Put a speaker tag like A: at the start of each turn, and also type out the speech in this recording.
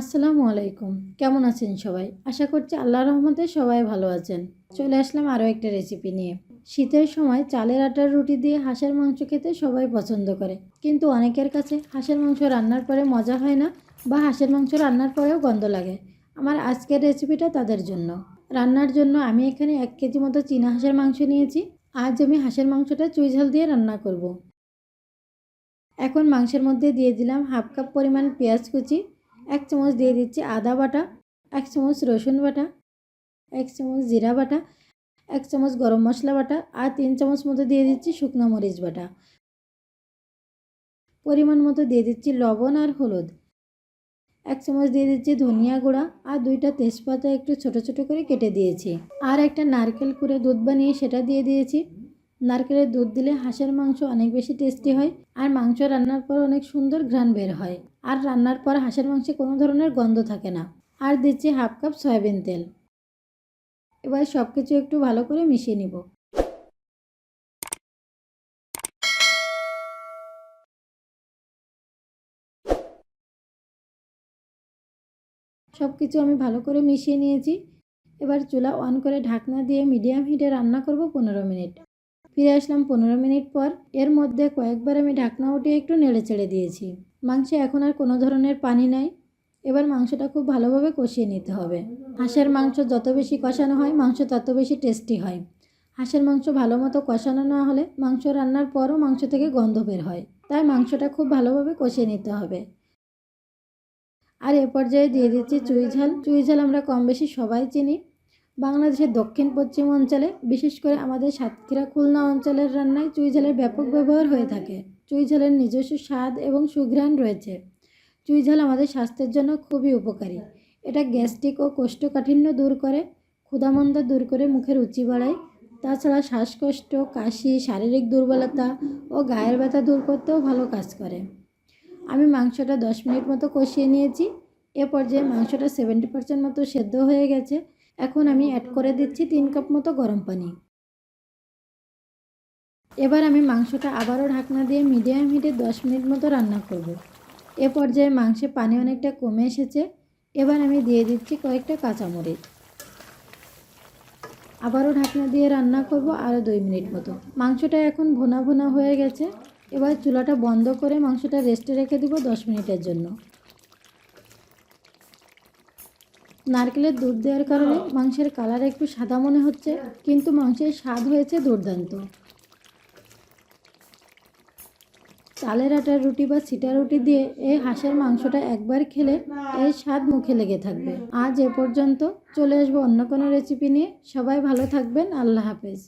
A: আসসালামু আলাইকুম। কেমন আছেন সবাই? আশা করছি আল্লাহ রহমতে সবাই ভালো আছেন। চলে আসলাম আরও একটা রেসিপি নিয়ে। শীতের সময় চালের আটার রুটি দিয়ে হাঁসের মাংস খেতে সবাই পছন্দ করে। কিন্তু অনেকের কাছে হাঁসের মাংস রান্নার পরে মজা হয় না বা হাঁসের মাংস রান্নার পরেও গন্ধ লাগে। আমার আজকের রেসিপিটা তাদের জন্য। রান্নার জন্য আমি এখানে এক কেজি মতো চীনা হাঁসের মাংস নিয়েছি। আজ আমি হাঁসের মাংসটা চুই ঝাল দিয়ে রান্না করব। এখন মাংসের মধ্যে দিয়ে দিলাম হাফ কাপ পরিমাণ পেঁয়াজ কুচি এক চামচ দিয়ে দিচ্ছি আদা বাটা, এক চামচ রসুন বাটা, এক চামচ জিরা বাটা, এক চামচ গরম মশলা বাটা আর তিন চামচ মতো দিয়ে দিচ্ছি শুকনো মরিচ বাটা। পরিমাণ মতো দিয়ে দিচ্ছি লবণ আর হলুদ। এক চামচ দিয়ে দিচ্ছি ধনিয়া গুঁড়া আর দুইটা তেজপাতা একটু ছোট ছোট করে কেটে দিয়েছি। আর একটা নারকেল করে দুধ বানিয়ে সেটা দিয়ে দিয়েছি। নারকেলের দুধ দিলে হাঁসের মাংস অনেক বেশি টেস্টি হয় আর মাংস রান্নার পর অনেক সুন্দর ঘ্রাণ বের হয়। আর রান্নার পর হাঁসের মাংসে কোনো ধরনের গন্ধ থাকে না। আর দিচ্ছি হাফ কাপ সয়াবিন তেল। এবার সব কিছু একটু ভালো করে মিশিয়ে নিব। সব কিছু আমি ভালো করে মিশিয়ে নিয়েছি। এবার চুলা অন করে ঢাকনা দিয়ে মিডিয়াম হিটে রান্না করব পনেরো মিনিট। ফিরে আসলাম পনেরো মিনিট পর। এর মধ্যে কয়েকবার আমি ঢাকনা উঠিয়ে একটু নেড়ে চেড়ে দিয়েছি। মাংসে এখন আর কোনো ধরনের পানি নাই। এবার মাংসটা খুব ভালোভাবে কষিয়ে নিতে হবে। হাঁসের মাংস যত বেশি কষানো হয়, মাংস তত বেশি টেস্টি হয়। হাঁসের মাংস ভালো মতো কষানো না হলে মাংস রান্নার পরও মাংস থেকে গন্ধ বের হয়। তাই মাংসটা খুব ভালোভাবে কষিয়ে নিতে হবে। আর এ পর্যায়ে দিয়ে দিচ্ছি চুই ঝাল। চুই ঝাল আমরা কম বেশি সবাই চিনি। বাংলাদেশের দক্ষিণ পশ্চিম অঞ্চলে, বিশেষ করে আমাদের সাতক্ষীরা, খুলনা অঞ্চলের রান্নায় চুই ঝালের ব্যাপক ব্যবহার হয়ে থাকে। চুই ঝালের নিজস্ব স্বাদ এবং সুঘ্রাণ রয়েছে। চুই ঝাল আমাদের স্বাস্থ্যের জন্য খুবই উপকারী। এটা গ্যাস্ট্রিক ও কোষ্ঠকাঠিন্য দূর করে, ক্ষুধামন্দা দূর করে মুখের রুচি বাড়ায়। তাছাড়া শ্বাসকষ্ট, কাশি, শারীরিক দুর্বলতা ও গায়ের ব্যথা দূর করতেও ভালো কাজ করে। আমি মাংসটা দশ মিনিট মতো কষিয়ে নিয়েছি। এ পর্যায়ে মাংসটা সেভেন্টি পার্সেন্ট মতো সেদ্ধ হয়ে গেছে। এখন আমি অ্যাড করে দিচ্ছি তিন কাপ মতো গরম পানি। এবার আমি মাংসটা আবারও ঢাকনা দিয়ে মিডিয়াম হিটে দশ মিনিট মতো রান্না করব। এ পর্যায়ে মাংসে পানি অনেকটা কমে এসেছে। এবার আমি দিয়ে দিচ্ছি কয়েকটা কাঁচামরিচ। আবারও ঢাকনা দিয়ে রান্না করব আরও দুই মিনিট মতো। মাংসটা এখন ভোনা ভোনা হয়ে গেছে। এবার চুলাটা বন্ধ করে মাংসটা রেস্টে রেখে দেবো দশ মিনিটের জন্য। নারকেলের দুধ দেওয়ার কারণে মাংসের কালার একটু সাদা মনে হচ্ছে, কিন্তু মাংসের স্বাদ হয়েছে দুর্দান্ত। চালের আটার রুটি বা সিটা রুটি দিয়ে এই হাঁসের মাংসটা একবার খেলে এর স্বাদ মুখে লেগে থাকবে। আজ এ পর্যন্ত চলে আসব অন্য কোনো রেসিপি নিয়ে। সবাই ভালো থাকবেন। আল্লাহ হাফেজ।